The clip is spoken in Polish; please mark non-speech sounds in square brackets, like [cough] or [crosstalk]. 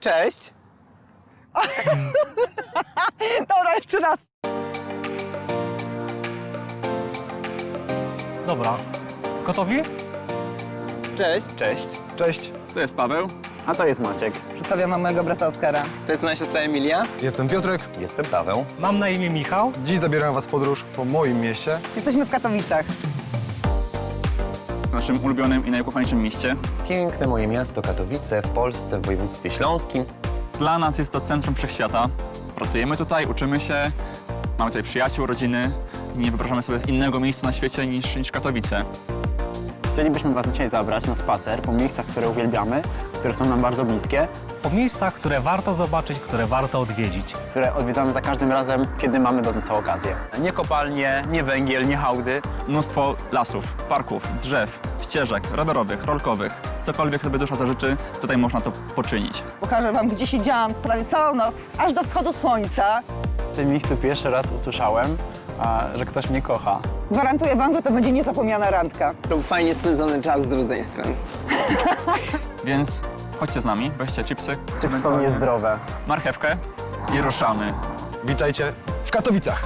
Cześć. [laughs] Dobra, jeszcze raz. Dobra. Gotowi? Cześć. Cześć. Cześć, To jest Paweł. A to jest Maciek. Przedstawiam wam mojego brata Oskara. To jest moja siostra Emilia. jestem Piotrek. Jestem Paweł. Mam na imię Michał. Dziś zabieram Was w podróż po moim mieście. Jesteśmy w Katowicach. W naszym ulubionym i najukochańszym mieście. Piękne moje miasto Katowice w Polsce, w województwie śląskim. Dla nas jest to centrum wszechświata. Pracujemy tutaj, uczymy się, mamy tutaj przyjaciół, rodziny. Nie wyobrażamy sobie innego miejsca na świecie niż, niż Katowice. Chcielibyśmy Was dzisiaj zabrać na spacer po miejscach, które uwielbiamy, które są nam bardzo bliskie, Po miejscach, które warto zobaczyć, które warto odwiedzić. które odwiedzamy za każdym razem, kiedy mamy do tego okazję. Nie kopalnie, nie węgiel, nie hałdy. Mnóstwo lasów, parków, drzew, ścieżek rowerowych, rolkowych. Cokolwiek sobie dusza zażyczy, tutaj można to poczynić. Pokażę wam, gdzie siedziałam prawie całą noc, aż do wschodu słońca. W tym miejscu pierwszy raz usłyszałem, że ktoś mnie kocha. Gwarantuję wam, że to będzie niezapomniana randka. To był fajnie spędzony czas z rodzeństwem. [laughs] Więc chodźcie z nami, weźcie chipsy, Czy są niezdrowe? marchewkę i ruszamy. Witajcie w Katowicach.